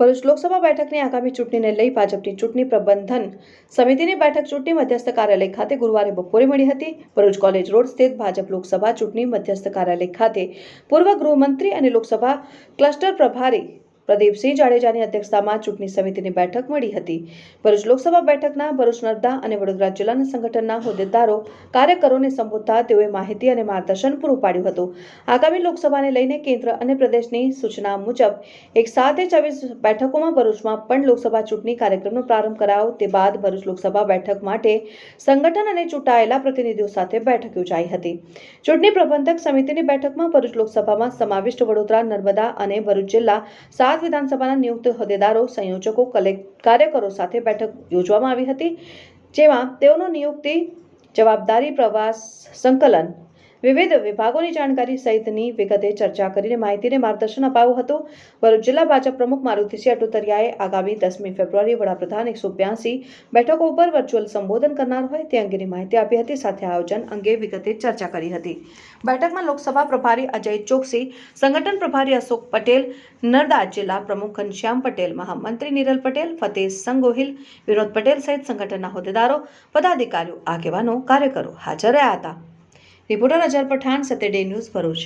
ભરૂચ લોકસભા બેઠકની આગામી ચૂંટણીને લઈ ભાજપની ચૂંટણી પ્રબંધન સમિતિની બેઠક ચૂંટણી મધ્યસ્થ કાર્યાલય ખાતે ગુરુવારે બપોરે મળી હતી. ભરૂચ કોલેજ રોડ સ્થિત ભાજપ લોકસભા ચૂંટણી મધ્યસ્થ કાર્યાલય ખાતે પૂર્વ ગૃહમંત્રી અને લોકસભા ક્લસ્ટર પ્રભારી પ્રદીપસિંહ જાડેજાની અધ્યક્ષતામાં ચૂંટણી સમિતિની બેઠક મળી હતી. ભરૂચ લોકસભા બેઠકના ભરૂચ નર્મદા અને વડોદરા જિલ્લાના સંગઠનના હોદ્દેદારો, કાર્યકરોને સંબોધતા તેઓએ માહિતી અને માર્ગદર્શન પૂરું પાડ્યું હતું. આગામી લોકસભાને લઈને કેન્દ્ર અને પ્રદેશની સૂચના મુજબ, એક સાથે ચોવીસ બેઠકોમાં ભરૂચમાં પણ લોકસભા ચૂંટણી કાર્યક્રમનો પ્રારંભ કરાયો. તે બાદ ભરૂચ લોકસભા બેઠક માટે સંગઠન અને ચૂંટાયેલા પ્રતિનિધિઓ સાથે બેઠક યોજાઈ હતી. ચૂંટણી પ્રબંધક સમિતિની બેઠકમાં ભરૂચ લોકસભામાં સમાવિષ્ટ વડોદરા, નર્મદા અને ભરૂચ જિલ્લા સાત વિધાનસભાના નિયુક્ત હોદ્દેદારો, સંયોજકો કલેક્ટ કાર્યકરો સાથે બેઠક યોજવામાં આવી હતી, જેમાં તેઓનો નિયુક્તિ જવાબદારી પ્રવાસ સંકલન વિવિધ વિભાગોની જાણકારી સહિતની વિગતે ચર્ચા કરીને માહિતીને માર્ગદર્શન અપાયું હતું. ભરૂચ જિલ્લા ભાજપ પ્રમુખ મારુતિસિંહ અટુતરિયાએ આગામી દસમી ફેબ્રુઆરી વડાપ્રધાન એકસો બ્યાસી બેઠકો ઉપર વર્ચ્યુઅલ સંબોધન કરનાર હોય તે અંગેની માહિતી આપી હતી. સાથે આયોજન અંગે વિગતે ચર્ચા કરી હતી. બેઠકમાં લોકસભા પ્રભારી અજય ચોકસી, સંગઠન પ્રભારી અશોક પટેલ, નર્મદા જિલ્લા પ્રમુખ ઘનશ્યામ પટેલ, મહામંત્રી નિરલ પટેલ, ફતેહ સંગોહિલ, વિનોદ પટેલ સહિત સંગઠનના હોદ્દેદારો, પદાધિકારીઓ, આગેવાનો, કાર્યકરો હાજર રહ્યા હતા. Reporter Azhar Pathan Satyaday news Bharuch.